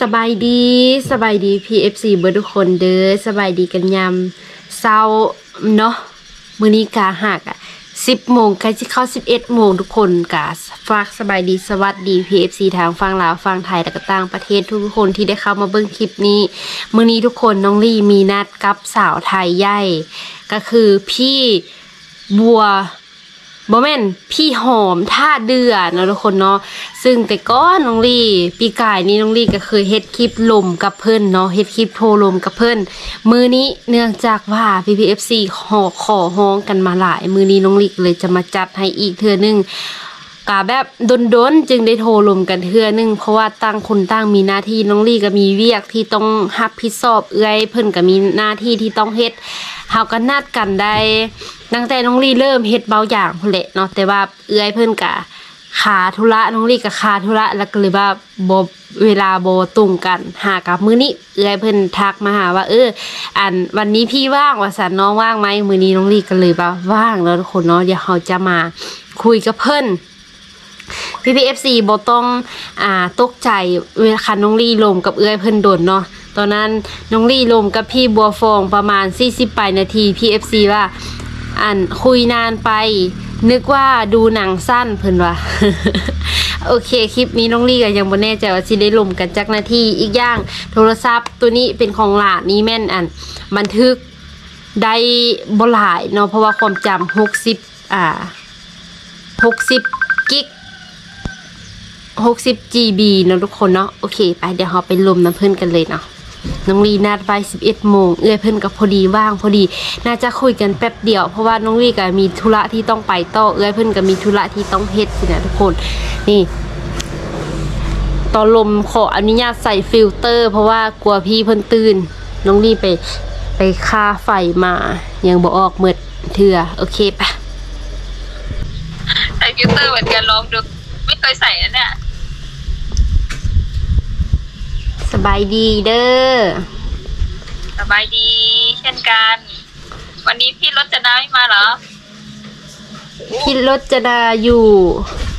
สบายดีสบายดี PFC เบอร์ทุกคนเด้อสบายดีกันยามเช้าเนาะมื้อนี้กาหักอะ10โมงใกล้สิเข้า11โมงทุกคนกาฝากสบายดีสวัสดี PFC ทางฝั่งลาวฝั่งไทยและก็ต่างประเทศทุกคนที่ได้เข้ามาเบิ่งคลิปนี้ มื้อนี้ทุกคนน้องลี่มีนัดกับสาวไทยใหญ่ก็คือพี่บัว บ่แม่นพี่หอมท่าเดือเนาะทุกคนเนาะซึ่งแต่ก้อนน้องลี่ปีกายนี้น้องลี่ก็เคยเฮ็ดคลิปลมกับเพิ่นเนาะเฮ็ดคลิปโทรลมกับเพิ่นมือนี้เนื่องจากว่า PPFC ขอขอฮ้องกันมาหลาย มือนี้น้องลี่เลยจะมาจัดให้อีกเทื่อหนึง กะแบบดนๆจึงได้โทรลมกันเทื่อหนึงเพราะว่าต่างคนต่างมีหน้าที่น้องลี่ก็มีเวียกที่ต้องรับผิดชอบเอื้อยเพิ่นก็มีหน้าที่ที่ต้องเฮ็ดเฮาก็นัดกันได้ ตั้งแต่น้องลี่เริ่มเฮ็ดเบาอย่างพุ่นแหละเนาะแต่ว่าเอื้อยเพิ่นกะขาธุระน้องลี่กะขาธุระแล้วก็เลยว่าบ่เวลาบ่ตรงกัน หากับมื้อนี้เอื้อยเพิ่นทักมาหาว่า เออ อันวันนี้พี่ว่างว่าสันน้องว่างไหมมื้อนี้น้องลี่ก็เลยว่าว่างแล้วทุกคนเนาะเดี๋ยวเราจะมาคุยกับเพิ่น PPFC บ่ต้องอ่าตกใจเวลาคันน้องลี่ลมกับเอื้อยเพิ่นโดนเนาะตอนนั้นน้องลี่ลมกับพี่บัวฟองประมาณ 40ปลายนาที PFC ว่าอันคุยนานไป นึกว่าดูหนังสั้นเพิ่นว่าโอเค คลิปนี้น้องลี่ก็ยังบ่แน่ใจว่าสิได้ลมกันจักนาทีอีกอย่างโทรศัพท์ตัวนี้เป็นของหลานนี่แม่นอันบันทึกได้บ่หลายเนาะเพราะว่าความจำ60อ่า60กิก 60 GB เนาะทุกคนเนาะโอเคไปเดี๋ยวเราไปลมน้ำเพื่อนกันเลยเนาะน้องลีนัดไว้11โมงเอื้อยเพื่อนก็พอดีว่างพอดี น่าจะคุยกันแป๊บเดียว เพราะว่าน้องลีก็มีธุระที่ต้องไปต่อเอื้อยเพื่อนก็มีธุระที่ต้องเฮ็ดสินะทุกคน นี่ตอนลมขออนุญาตใส่ฟิลเตอร์ เพราะว่ากลัวพี่เพิ่นตื่น น้องลีไปไปค่าไฟมา ยังบ่ออกเมืดเถื่อโอเคปะใส่ฟิลเตอร์เหมือนกันลองดู ไม่เคยใส่นะเนี่ย สบายดีเด้อสบายดีเช่นกัน วันนี้พี่รถจะน้าไม่มาเหรอ พี่รจนาอยู่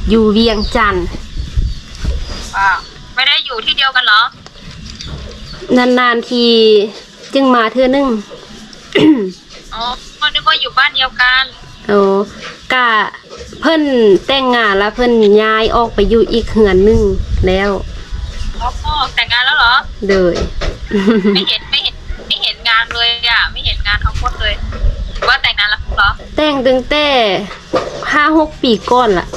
อยู่เวียงจันทน์ว้าวไม่ได้อยู่ที่เดียวกันเหรอ นานๆทีจึงมาเทื่อนึง อ๋อก็นึกว่าอยู่บ้านเดียวกันโอ้กะเพิ่นแต่งงานแล้วเพิ่นย้ายออกไปอยู่อีกเหือนหนึงแล้ว อ๋อแต่งงานแล้วเหรอเดยไม่เห็นไม่เห็นไม่เห็นงานเลยอะ ไม่เห็นงานเขาโคตรเลย ว่าแต่งงานแล้วเหรอ แต่งตั้งแต่ห้าหกปีก่อนล่ะ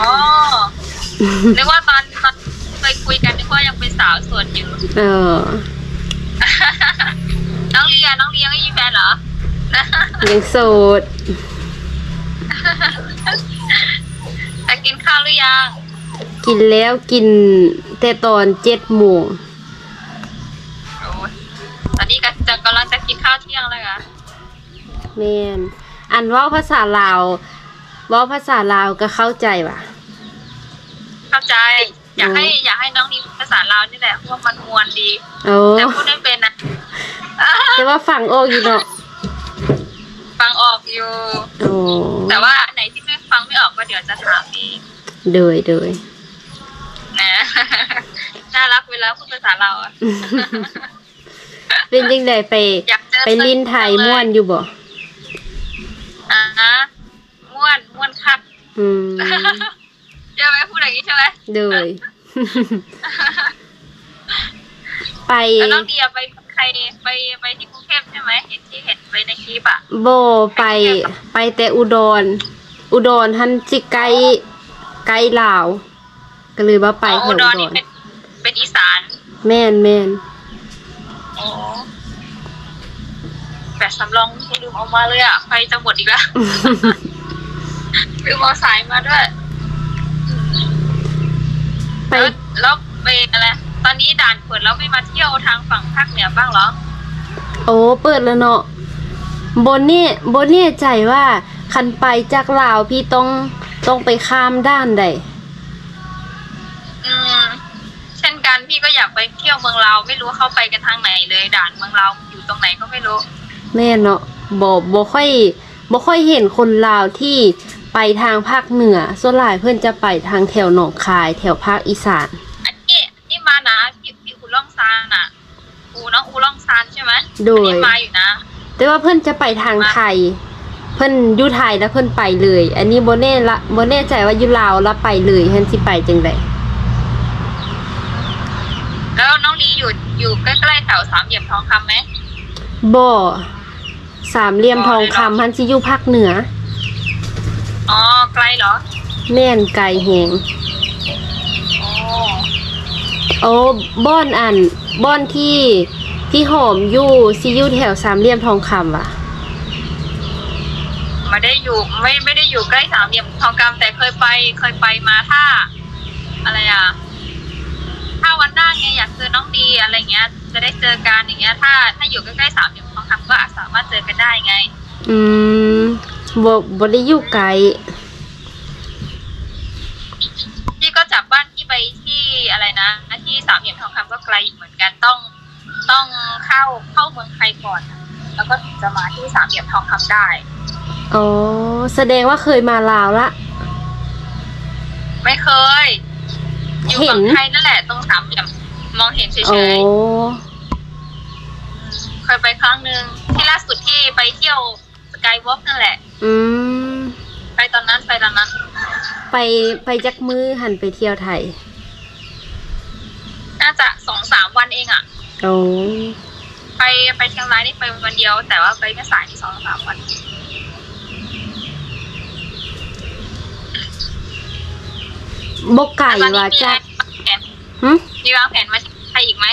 อ๋อนึกว่าตอนตอนเคยคุยกันนึกว่ายังเป็นสาวโสดอยู่ เออ น้องเลียน้องเลียไม่มีแฟนเหรอ ยังโสดแต่กินข้าวหรือยัง กินแล้วกินแต่ตอนเจ็ดโมงโอ้ยตอนนี้ก็จะกำลังจะกินข้าวเที่ยงแล้วค่ะแม่นอันเว่าภาษาลาวเว่าภาษาลาวก็เข้าใจว่ะ เข้าใจ อยากให้อืมอยากให้น้องนี่พูดภาษาลาวนี่แหละเพราะว่ามันมวนดี โอ้แต่พูดไม่เป็นนะแต่ว่าฟังออกอยู่เนาะฟังออกอยู่ โอ้แต่ว่าอันไหนที่ไม่ฟังไม่ออกก็เดี๋ยวจะถามเอง เดยเดย นะน่ารักเวลาพูดภาษาเราวอะเป็นจังไดไป อยากเจอไปลิ้นไทยม่วนอยู่บ่อ่าฮะม่วนม่วนคักอืมใช่ไหมพูดอย่างนี้ใช่ไหมเดย ไปแล้วน้องเดียไปใครไปไปที่กรุงเทพใช่ไหมเห็นที่เห็นไปในคลิปอะโบไปไปแต่อุดร อุดรท่านจิไกลไกลลาว ก็เลยว่าไปอ๋อแถวอุอุดดรรนี่เป็น เป็นอีสาน แม่นแม่นอ๋อแบบสำรองลืมเออกมาเลยอะไฟจะหมดอีกแล้วลืมเอาสายมาด้วยไปแล้วแล้วไปอะไรตอนนี้ด่านเปิดแล้วไม่มาเที่ยวทางฝั่งภาคเหนือบ้างเหรอโอ้เปิดแล้วเนาะบนนี่บนนี่ใจว่า คันไปจากลาวพี่ต้องต้องไปข้ามด้านใด กันพี่ก็อยากไปเที่ยวเมืองเราวไม่รู้ว่าเขาไปกันทางไหนเลย ด่านเมืองเราวอยู่ตรงไหนก็ไม่รู้ แม่นเนาะบ่บ่ค่อยบ่ค่อยเห็นคนลาวที่ไปทางภาคเหนือส่วนหลายเพื่อนจะไปทางแถวหนองคาย แถวภาคอีสาน อันนี้นี่มานาล่องซานใช่ไหมโดย อันนี้มาอยู่นะ แต่ว่าเพิ่นจะไปทางไทย เพิ่นอยู่ไทยแล้วเพิ่นไปเลย อันนี้บ่แน่ละบ่แน่ใจว่าอยู่ลาวแล้วไปเลยเพิ่นสิไปจังได แล้วน้องดีอยู่อยู่ใกล้ๆแถวสามเหลี่ยมทองคำไหมบ่สามเหลี่ยมทองคำเพิ่นสิอยู่ภาคเหนือ อ๋อไกลเหรอ แม่นไกลแฮงโอ้โอ้บ่อนอันบ่อนที่พี่หอมอยู่สิอยู่แถวสามเหลี่ยมทองคำว่ะ ไม่ได้อยู่ไม่ไม่ได้อยู่ใกล้สามเหลี่ยมทองคำแต่เคยไปเคยไปมาถ้าอะไรอะ ถ้าวันหน้าไงอยากเจอน้องดีอะไรเงี้ย จะได้เจอกันอย่างเงี้ย ถ้าถ้าอยู่ใกล้ๆสามเหลี่ยมทองคำก็อาจสามารถเจอกันได้ไง อืมบ่บ่ได้อยู่ไกลพี่ก็จากบ้านที่ไปที่อะไรนะที่สามเหลี่ยมทองคำก็ไกลอยู่เหมือนกันต้องต้องเข้าเข้าเมืองไทยก่อน แล้วก็ถึงจะมาที่สามเหลี่ยมทองคำได้ อ๋อแสดงว่าเคยมาลาวละ ไม่เคย อยู่เห็ฝั่นงไทยนั่นแหละตรงสามเหลี่ยมมองเห็นเฉโอ้ยๆเคยไปครั้งหนึ่งที่ล่าสุดที่ไปเที่ยวสกายวอล์กนั่นแหละ อืมไปตอนนั้นไปตอนนั้นไปไปจักมือหันไปเที่ยวไทยน่าจะสองสามวันเองอะโอ้ไปไปเชียงรายนี่ไปวันเดียว แต่ว่าไปแค่สายที่สองสามวัน บกไก่แล้วตอนนี้ว่ามีจะอะไรวางแผนหึมีวางแผนมาไทยอีกไหม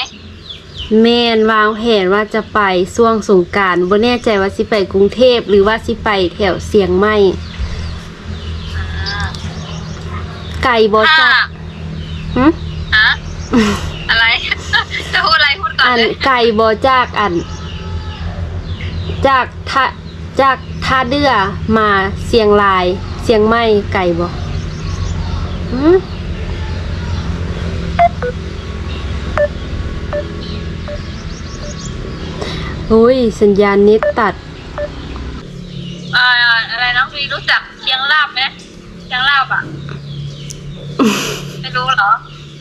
แม่นวางแผนว่าจะไปช่วงสงกรารบ่แน่ใจว่าสิไปกรุงเทพหรือว่าสิไปแถวเสียงใหม่ไก่บ่ถ้าจักหึฮะอะไร จะพูดอะไรพูดก่อนอันเลยไก่บ่จากอัน จากท่าจากท่าเดือมาเสียงราย เสียงใหม่ไก่บ่ หึอุ้ย สัญญาณเน็ตตัด อ่าอะไรน้องวีรู้จักเชียงราบไหมเชียงราบอะ ไม่รู้เหรอ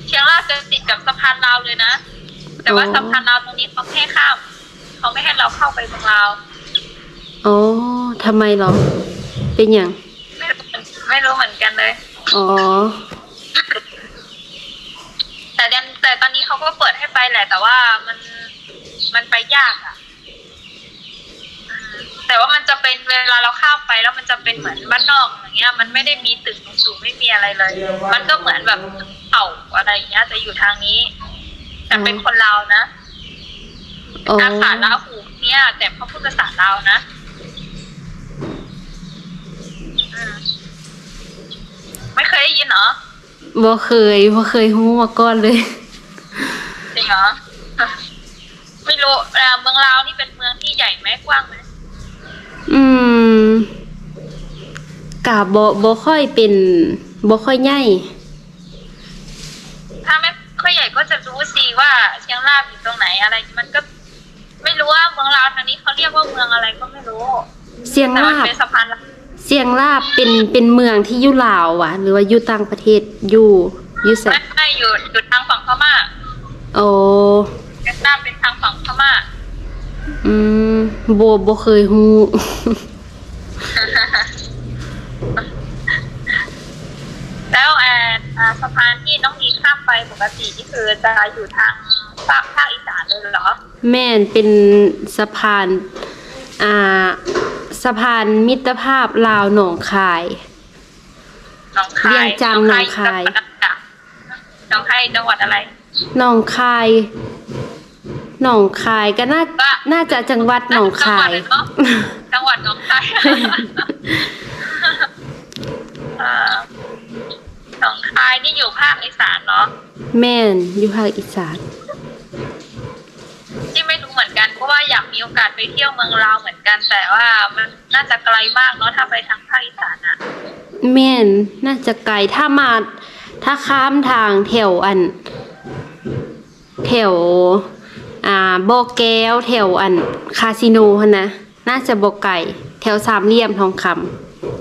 เชียงราบจะติดกับสะพานลาวเลยนะ แต่ว่าอ๋อสะพานลาวตรงนี้เขาไม่ให้ข้ามเขาไม่ให้เราเข้าไปเมืองลาวอ๋อทำไมเหรอ เป็นอย่าง ไม่รู้เหมือนไม่รู้เหมือนกันเลย อ๋อ แต่เดี๋ยวแต่ตอนนี้เขาก็เปิดให้ไปแหละ แต่ว่ามันมันไปยากอะอืมแต่ว่ามันจะเป็นเวลาเราข้ามไปแล้วมันจะเป็นเหมือนบ้านนอกอย่างเงี้ย มันไม่ได้มีตึกสูงๆไม่มีอะไรเลย มันก็เหมือนแบบเขาอะไรอย่างเงี้ยจะอยู่ทางนี้ แต่เป็นคนลาวนะอ๋ออาขาลาหูเนี่ย แต่เขาพูดภาษาลาวนะอืม ไม่เคยได้ยินเหรอบ่เคยบ่เคยฮู้มาก่อนเลย จริงเหรอ ไม่รู้เอ่อเมืองลาวนี่เป็นเมืองที่ใหญ่ไหมกว้างไหมอืมกะบ่บ่ค่อยเป็นบ่ค่อยใหญ่ถ้าไม่ค่อยใหญ่ก็จะรู้สิว่าเชียงรากอยู่ตรงไหนอะไร มันก็ ไม่รู้ว่าเมืองลาวทางนี้เขาเรียกว่าเมืองอะไรก็ไม่รู้เสียงแต่มันลาบเป็นสะพานลาว เสียงลาบเป็นเป็นเมืองที่อยู่ลาววะหรือว่าอยู่ต่างประเทศอยู่อยู่ไสไม่ไม่อยู่อยู่ทางฝั่งพม่าโอ้เชียงรากเป็นทางฝั่งพม่าอืมบ่บ่เคยฮู้ แล้วแอนอ่าสะพานที่น้องนีข้ามไปปกตินี่คือจะอยู่ทางภาคภาคอีสานเลยเหรอ แม่นเป็นสะพาน อ่าสะพานมิตรภาพลาวหนองคาย หนองคายเวียงจันทร์หนองคาย หนองคายจังหวัดอะไรหนองคายหนองคายก็น่าว่าน่าจะจังหวัดหนองคาย จังหวัดหนองคายเอ่อหนองคายนี่อยู่ภาคอีสานเนาะแม่นอยู่ภาคอีสาน ที่ไม่รู้เหมือนกันเพราะว่าอยากมีโอกาสไปเที่ยวเมืองลาวเหมือนกัน แต่ว่ามันน่าจะไกลมากเนาะถ้าไปทางภาคอีสานอะแม่นน่าจะไกลถ้ามาถ้าข้ามทางแถวอันแถวอ่าบ่อแก้วแถวอันคาสิโนหั่นนะน่าจะบ่ไกลแถวสามเหลี่ยมทองค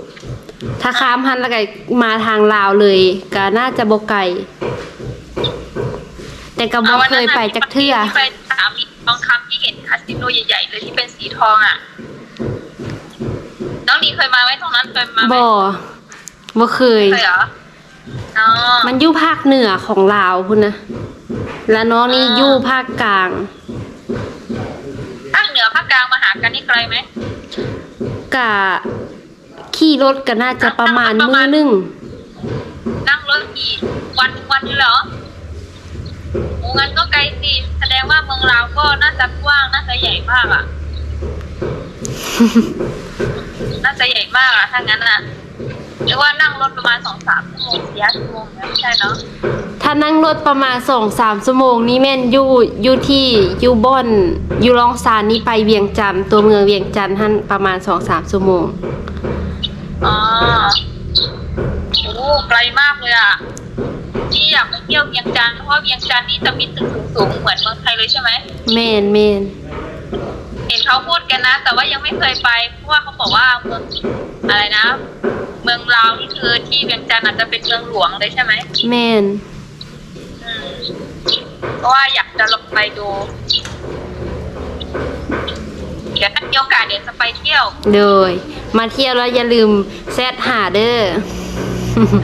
ำถ้าข้ามหันแล้วก็มาทางลาวเลยก็น่าจะบ่ไกลแต่ก็บ่เคยไปจักเทื่อที่ไปสามามมีทองคำที่เห็นคาสิโนใหญ่ๆเลยที่เป็นสีทองอะ น้องดีเคยมาไหมตรงนั้นเคยมาไหมบ่บ่เคย เคยเหรออ๋อมันอยู่ภาคเหนือของลาวพุ่นนะ แล้วน้องนี่อ่าอยู่ภาคกลาง ภาคเหนือภาคกลางมาหากันนี่ไกลไหมกะขี่รถก็น่าจะประมาณประมืมาอณหนึงนั่งรถกี่วันวันเลยเหรอโอ้ งั้นก็ไกลสิ แสดงว่าเมืองลาวก็น่าจะกว้างน่าจะใหญ่มากอะ น่าจะใหญ่มากอะถ้างั้นอะหรือว่านั่งรถประมาณสองสามชั่วโมงสี่ห้าชั่วโมงเนี่ยไม่ใช่เนาะถ้านั่งรถประมาณสองสามชั่วโมงนี่แม่นอยู่อยู่ที่อยู่บ่อนอยู่รองซานนี่ไปเวียงจันทน์ตัวเมืองเวียงจันทน์ท่านประมาณสองสามชั่วโมงอ๋อโอ้ไกลมากเลยอะ ที่อยากไปเที่ยวเวียงจันทร์เพราะว่าเวียงจันทร์นี่จะมีตึกสูงๆเหมือนเมืองไทยเลยใช่ไหมแม่นแม่นเห็นเขาพูดกันนะ แต่ว่ายังไม่เคยไปเพราะว่าเขาบอกว่าเมืองอะไรนะ เมืองลาวนี่คือที่เวียงจันทร์อาจจะเป็นเมืองหลวงเลยใช่ไหมแม่นอืมเพราะว่าอยากจะลองไปดู เดี๋ยวถ้ามีโอกาสเดี๋ยวจะไปเที่ยวเลยมาเที่ยวแล้วอย่าลืมแซดหาเด้อ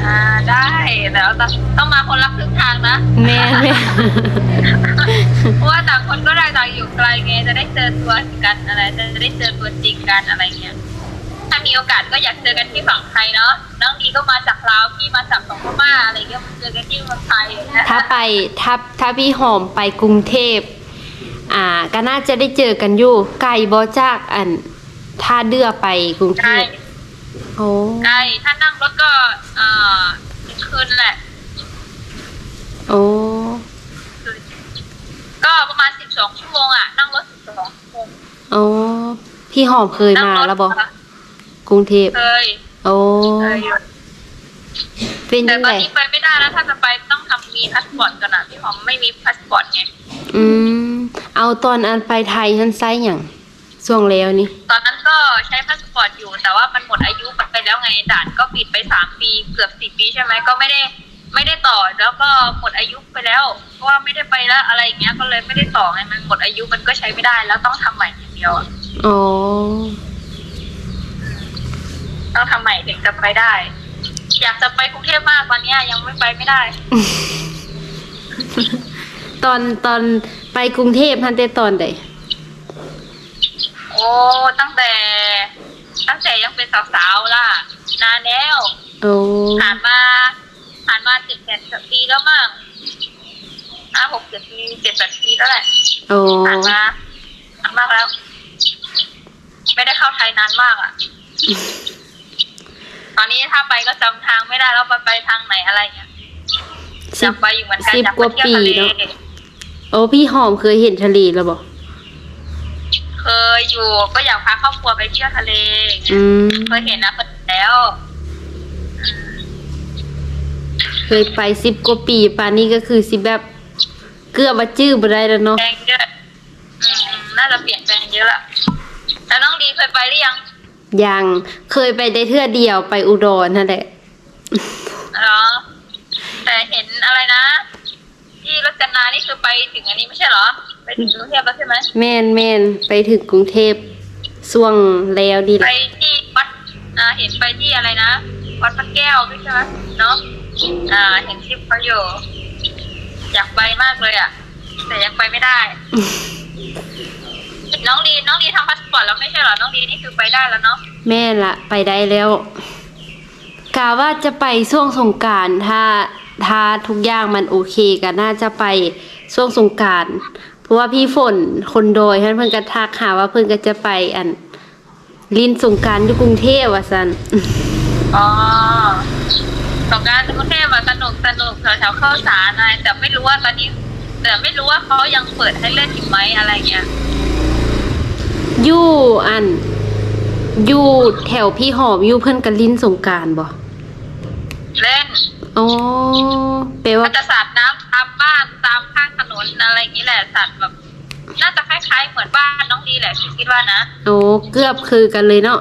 อ่าได้แต่เราต้องต้องมาคนละครึ่งทางนะแม่นแม่นเพราะว่าต่างคนก็ได้ต่างอยู่ไกลไงจะได้เจอตัวกันอะไร จะได้เจอตัวจริงกันอะไรเงี้ยถ้ามีโอกาสก็อยากเจอกันที่ฝั่งไทยเนาะน้องดีก็มาจากลาวพี่มาจากสองพม่าอะไรเงี้ยมาเจอกันที่เมืองไทยอย่างเงี้ยถ้าไปถ้าถ้าพี่หอมไปกรุงเทพอ่าก็น่าจะได้เจอกันอยู่ไก่บอจากอันท่าเดือไปกรุงเทใช่พ โอ้ใช่ถ้านั่งรถก็เอ่อถึงคืนแหละ โอ้ก็ประมาณสิบสองชั่วโมงอะ นั่งรถสิบสองชั่วโมงโอ้พี่หอมเคยนั่งมารถแล้วบอกกรุงเทพเคยโอ้เคยอยู่เป็นแต่ยังตอไงนนี้ไปไม่ได้แล้วถ้าจะไปต้องทำมีพาสปอร์ตก่อนนะพี่หอมไม่มีพาสปอร์ตไงอืม เอาตอนอันไปไทยท่านไซอย่าง ช่วงแล้วนี่ ตอนนั้นก็ใช้พาสปอร์ตอยู่แต่ว่ามันหมดอายุไปแล้วไงด่านก็ปิดไปสามปีเกือบสี่ปีใช่ไหมก็ไม่ได้ไม่ได้ต่อแล้วก็หมดอายุไปแล้ว เพราะว่าไม่ได้ไปแล้วอะไรอย่างเงี้ยก็เลยไม่ได้ต่อไงมันหมดอายุมันก็ใช้ไม่ได้แล้วต้องทำใหม่อย่างเดียวอะอ๋อ ต้องทำใหม่ถึงจะไปได้ อยากจะไปกรุงเทพมากตอนเนี้ยยังไม่ไปไม่ได้ ตอนตอนไปกรุงเทพท่านแต่ตอนใดโอ้ ตั้งแต่ ตั้งแต่ยังเป็นสาวๆล่ะ นานแล้วโอ้ผ่านมาผ่านมาเจ็ดแปดปีแล้วมั้งห้าหกเจ็ดปีเจ็ดแปดปีแล้วแหละโอ้ผ่านมานานมากแล้ว ไม่ได้เข้าไทยนานมากอะ่ะ ตอนนี้ถ้าไปก็จำทางไม่ได้แล้วไปไปทางไหนอะไรเงี้ยสิอยาบกไปอยู่เหมือนกันสิบอยากกไปว่าเที่ยวปีทะเลเนาะโอ้พี่หอมเคยเห็นทะเลแล้วบอก เคยอยู่ก็อยากพาครอบครัวไปเที่ยวทะเลอืมเคยเห็นนะเคยเห็นแล้ว เคยไปสิบกว่าปีป่านนี้ก็คือสิแบบเกือบว่าจื้อบ่ได้แล้วเนาะแปลงเยอะอืมน่าจะเปลี่ยนแปลงเยอะละแล้วน้องดีเคยไปหรือยังยังเคยไปได้เทื่อเดียวไปอุดรนั่นแหละ เหรอ แต่เห็นอะไรนะ ที่รจนานี่คือไปถึงอันนี้ไม่ใช่เหรอ ไปถึงกรุงเทพแล้วใช่ไหมแม่นแม่นไปถึงกรุงเทพช่วงแล้วดีไปละที่วัดอ่าเห็นไปที่อะไรนะวัดพระแก้วด้วยใช่ไหมเนาะอ่าเห็นคลิปเขาอยู่ อยากไปมากเลยอะ แต่ยังไปไม่ได้ น้องดีน้องดีทำพาสปอร์ตแล้วไม่ใช่เหรอน้องดีนี่คือไปได้แล้วเนาะแม่นละไปได้แล้วกาว่าจะไปช่วงสงกรารถ้าถ้าทุกอย่างมันโอเคก็น่าจะไปช่วงสงกรารเพ ราะว่าพี่ฝนคนโดยท่านเพิ่นก็ทักหาว่าเพิ่นก็จะไปอัน ลินสงกรารอยู่กรุงเทพว่าซั่น อ๋อสงกรารกรุงเทพอะสนุกสนุกแถวๆเข้าสารอะไรแต่ไม่รู้ว่าตอนนี้แต่ไม่รู้ว่าเขายังเปิดให้เล่นอยู่ไหมอะไรเงี้ยอยู่อัน อยู่แถวพี่หอมอยู่เพิ่นก็ลินสงกรารบ่เล่นอ๋อแปลว่า มันจะสาดน้ำตามบ้านตามข้างถ นนอะไรอย่างนี้แหละสาดแบบน่าจะคล้ายๆเหมือนบ้านน้องดีแหละพี่คิดว่านะโอ้เกือบคือกันเลยเนาะ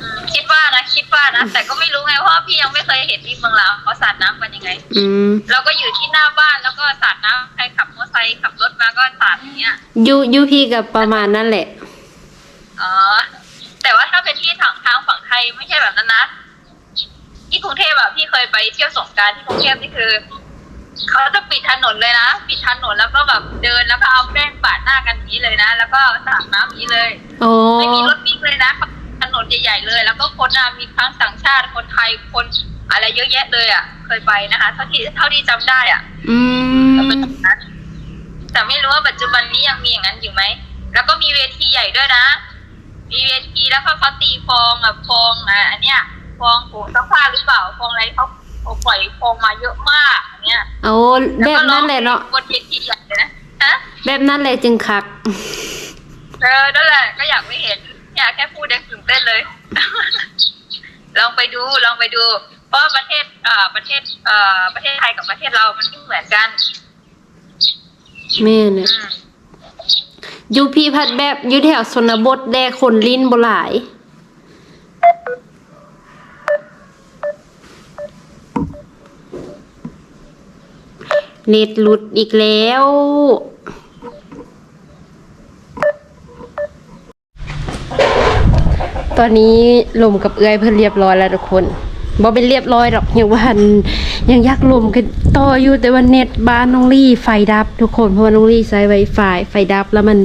อืมคิดว่านะคิดว่านะแต่ก็ไม่รู้ไงเพราะว่าพี่ยังไม่เคยเห็นที่เมืองลาวเขาสาดน้ำกันยังไง อืมเราก็อยู่ที่หน้าบ้านแล้วก็สาดน้ำใครขับมอเตอร์ไซขับรถมาก็สาดอย่างเงี้ย ยูยูพีกับประมาณนั่นแหละ อ๋อ แต่ว่าถ้าเป็นที่ทางทางฝั่งไทยไม่ใช่แบบนั้นนะ ที่กรุงเทพอะพี่เคยไปเที่ยวสงกรารที่กรุงเทพนี่คือ เขาจะปิดถนนเลยนะ ปิดถนนแล้วก็แบบเดินแล้วก็เอาแป้งปาดหน้ากันอย่างนี้เลยนะ แล้วก็สาดน้ำอย่างนี้เลยโอ้ไม่มีรถวิ่งเลยนะถนนใหญ่ๆเลย แล้วก็คนอะมีทั้งต่างชาติคนไทยคนอะไรเยอะแยะเลยอะเคยไปนะคะ เท่าที่เท่าที่จำได้อะอืก็เป็นมแบบนั้นแต่ไม่รู้ว่าปัจจุบันนี้ยังมีอย่างนั้นอยู่ไหม แล้วก็มีเวทีใหญ่ด้วยนะ มีเวทีแล้วก็เขาตีฟองอะฟองอะอันเนี้ยฟองโผซักผ้าหรือเปล่าฟองอะไรเขา เขาปล่อยฟองมาเยอะมากอันเนี้ยโอ้แบบนั้นแหละเนาะบนเวทีใหญ่เลยนะฮะแบบนั้นแหละจึงคักเออนั่นแหละก็อยากไม่เห็นอยากแค่พูดยังตื่นเต้นเลย ลองไปดูลองไปดู เพราะว่าประเทศเอ่อประเทศเอ่อประเทศไทยกับประเทศเรามันไม่เหมือนกันแม่เนี่ยอืมยูพีพัดแบบอยูแถวชนบทแดคนลิ้นบ่หลาย เน็ตหลุดอีกแล้ว ตอนนี้ลมกับเอื้อยเพิ่นเรียบร้อยแล้วทุกคน บ่เป็นเรียบร้อยหรอกยังว่าหันยังยักลมกันต่ออยู่แต่ว่าเน็ตบ้านน้องลี่ไฟดับ ทุกคนเพราะว่าน้องลี่ใช้ไวไฟไฟดับแล้วมัน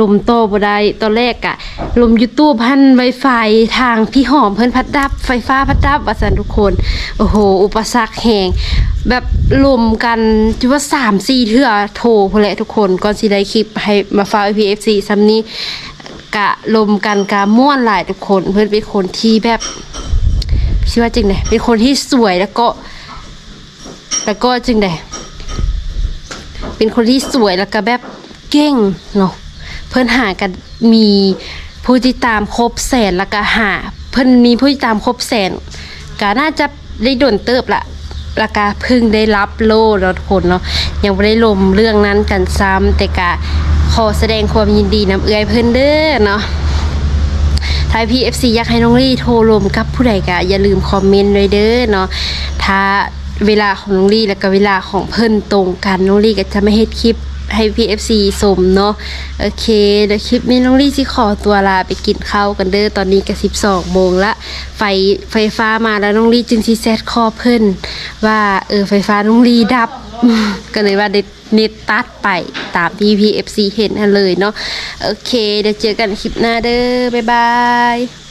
ลมโตบ่ได้ตอนแรกอะลมยูทูบพันไวไฟทางพี่หอมเพิ่นพัดดับ ไฟฟ้าพัดดับว่าซั่นทุกคนโอ้โห อุปสรรคแหงแบบลมกันจุว่า3 4เทื่อโทรพุ่นแหละทุกคนก่อนสิได้คลิปให้มาฝาก PFC ซ้ำนี้กะลมกันกะม่วนหลายทุกคนเพื่อนเป็นคนที่แบบ ชื่อว่าจริงไดเป็นคนที่สวยแล้วก็ แล้วก็จริงไดเป็นคนที่สวยแล้วก็แบบเก่งเนาะเพื่อนหากันมีผู้ติดตามครบแสนแล้วก็หา เพื่อนมีผู้ติดตามครบแสนก็น่าจะได้โดนเติบละแล้วก็พิ่งได้รับโล่แล้วทุกคนเนาะยังไม่ได้ลมเรื่องนั้นกันซ้ำแต่กะขอแสดงความยินดีนำเอื้อยเพิ่อนเด้อเนาะ ถ้าพี่ FC อยากให้น้องลี่โทรลมกับผู้ใดก็อย่าลืมคอมเมนต์ไว้เด้อเนาะถ้าเวลาของน้องลี่แล้วก็เวลาของเพิ่นตรงกันน้องลี่ก็จะไม่เฮ็ดคลิปให้พี่ FC สมเนาะโอเคเดี๋ยวคลิปนี้น้องลี่สิขอตัวลาไปกินข้าวกันเด้อตอนนี้ก็12โมงละไฟไฟฟ้ามาแล้วน้องลี่จึงสิแซดคอเพิ่นว่าเออไฟฟ้าน้องลี่ดับ ก็เลยว่าเด็ด เน็ตตัดไปตามที่ PFC เห็นนั่นเลยเนาะโอเค เดี๋ยวเจอกันคลิปหน้าเด้อบ๊ายบาย